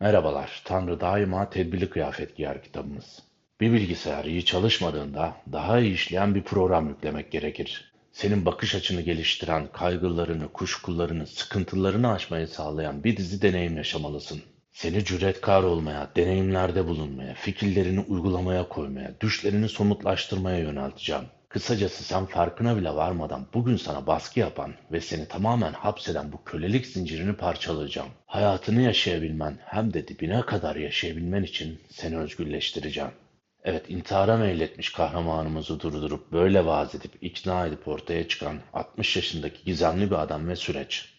Merhabalar, Tanrı daima tedbirli kıyafet giyer kitabımız. Bir bilgisayar iyi çalışmadığında daha iyi işleyen bir program yüklemek gerekir. Senin bakış açını geliştiren, kaygılarını, kuşkularını, sıkıntılarını aşmayı sağlayan bir dizi deneyim yaşamalısın. Seni cüretkar olmaya, deneyimlerde bulunmaya, fikirlerini uygulamaya koymaya, düşlerini somutlaştırmaya yönelteceğim. Kısacası sen farkına bile varmadan bugün sana baskı yapan ve seni tamamen hapseden bu kölelik zincirini parçalayacağım. Hayatını yaşayabilmen hem de dibine kadar yaşayabilmen için seni özgürleştireceğim. Evet intihara meyletmiş kahramanımızı durdurup böyle vaaz edip ikna edip ortaya çıkan 60 yaşındaki gizemli bir adam ve süreç.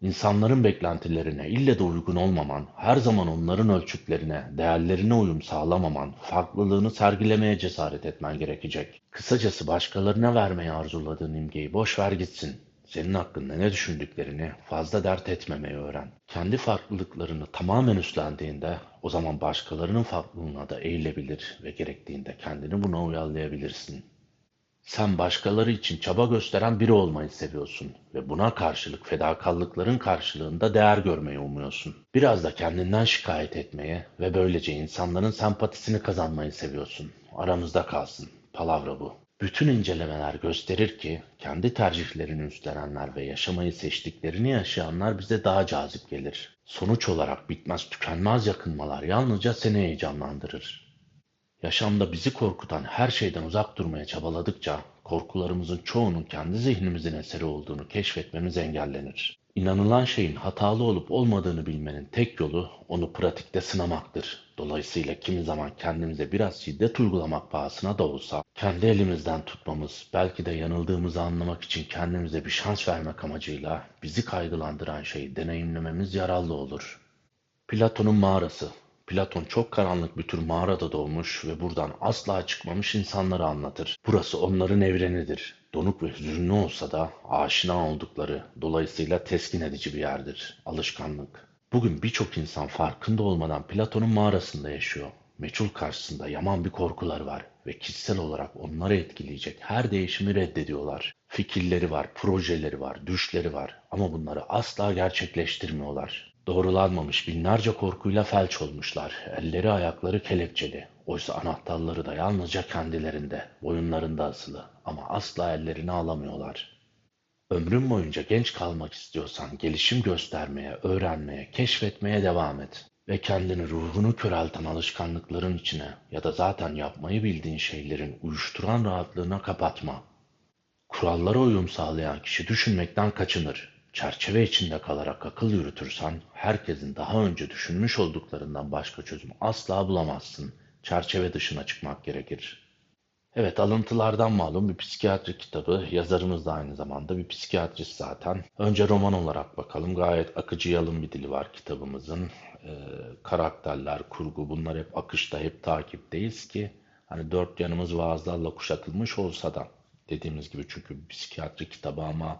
İnsanların beklentilerine ille de uygun olmaman, her zaman onların ölçütlerine, değerlerine uyum sağlamaman, farklılığını sergilemeye cesaret etmen gerekecek. Kısacası başkalarına vermeyi arzuladığın imgeyi boş ver gitsin. Senin hakkında ne düşündüklerini fazla dert etmemeyi öğren. Kendi farklılıklarını tamamen üstlendiğinde o zaman başkalarının farklılığına da eğilebilir ve gerektiğinde kendini buna uyarlayabilirsin. Sen başkaları için çaba gösteren biri olmayı seviyorsun ve buna karşılık fedakarlıkların karşılığında değer görmeyi umuyorsun. Biraz da kendinden şikayet etmeye ve böylece insanların sempatisini kazanmayı seviyorsun. Aramızda kalsın. Palavra bu. Bütün incelemeler gösterir ki kendi tercihlerini üstlenenler ve yaşamayı seçtiklerini yaşayanlar bize daha cazip gelir. Sonuç olarak bitmez tükenmez yakınmalar yalnızca seni heyecanlandırır. Yaşamda bizi korkutan her şeyden uzak durmaya çabaladıkça korkularımızın çoğunun kendi zihnimizin eseri olduğunu keşfetmemiz engellenir. İnanılan şeyin hatalı olup olmadığını bilmenin tek yolu onu pratikte sınamaktır. Dolayısıyla kimi zaman kendimize biraz şiddet uygulamak pahasına da olsa kendi elimizden tutmamız, belki de yanıldığımızı anlamak için kendimize bir şans vermek amacıyla bizi kaygılandıran şeyi deneyimlememiz yararlı olur. Platon'un mağarası Platon çok karanlık bir tür mağarada doğmuş ve buradan asla çıkmamış insanları anlatır. Burası onların evrenidir. Donuk ve hüzünlü olsa da aşina oldukları, dolayısıyla teskin edici bir yerdir. Alışkanlık. Bugün birçok insan farkında olmadan Platon'un mağarasında yaşıyor. Meçhul karşısında yaman bir korkuları var ve kişisel olarak onları etkileyecek her değişimi reddediyorlar. Fikirleri var, projeleri var, düşleri var ama bunları asla gerçekleştirmiyorlar. Doğrulanmamış binlerce korkuyla felç olmuşlar. Elleri ayakları kelepçeli. Oysa anahtarları da yalnızca kendilerinde, boyunlarında asılı. Ama asla ellerini alamıyorlar. Ömrün boyunca genç kalmak istiyorsan gelişim göstermeye, öğrenmeye, keşfetmeye devam et. Ve kendini ruhunu körelten alışkanlıkların içine ya da zaten yapmayı bildiğin şeylerin uyuşturan rahatlığına kapatma. Kurallara uyum sağlayan kişi düşünmekten kaçınır. Çerçeve içinde kalarak akıl yürütürsen herkesin daha önce düşünmüş olduklarından başka çözüm asla bulamazsın. Çerçeve dışına çıkmak gerekir. Evet alıntılardan malum bir psikiyatri kitabı. Yazarımız da aynı zamanda bir psikiyatrist zaten. Önce roman olarak bakalım. Gayet akıcı yalın bir dili var kitabımızın. Ee, karakterler, kurgu bunlar hep akışta, hep takipteyiz ki hani dört yanımız vaazlarla kuşatılmış olsa da dediğimiz gibi çünkü bir psikiyatri kitabı ama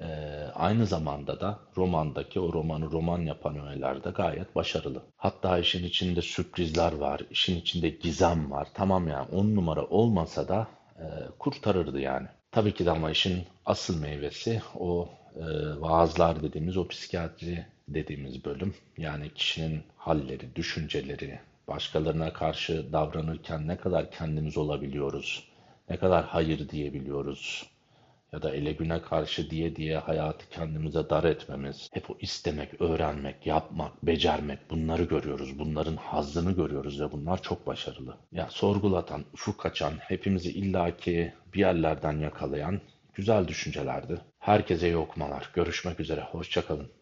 e, aynı zamanda da romandaki o romanı roman yapan öğeler de gayet başarılı. Hatta işin içinde sürprizler var, işin içinde gizem var. Tamam yani on numara olmasa da e, kurtarırdı yani. Tabii ki de ama işin asıl meyvesi o e, vaazlar dediğimiz, o psikiyatri dediğimiz bölüm. Yani kişinin halleri, düşünceleri, başkalarına karşı davranırken ne kadar kendimiz olabiliyoruz, ne kadar hayır diyebiliyoruz, ya da ele güne karşı diye diye hayatı kendimize dar etmemiz, hep o istemek, öğrenmek, yapmak, becermek bunları görüyoruz. Bunların hazzını görüyoruz ve bunlar çok başarılı. Ya sorgulatan, ufuk açan, hepimizi illaki bir yerlerden yakalayan güzel düşüncelerdi. Herkese iyi okumalar. Görüşmek üzere. Hoşçakalın.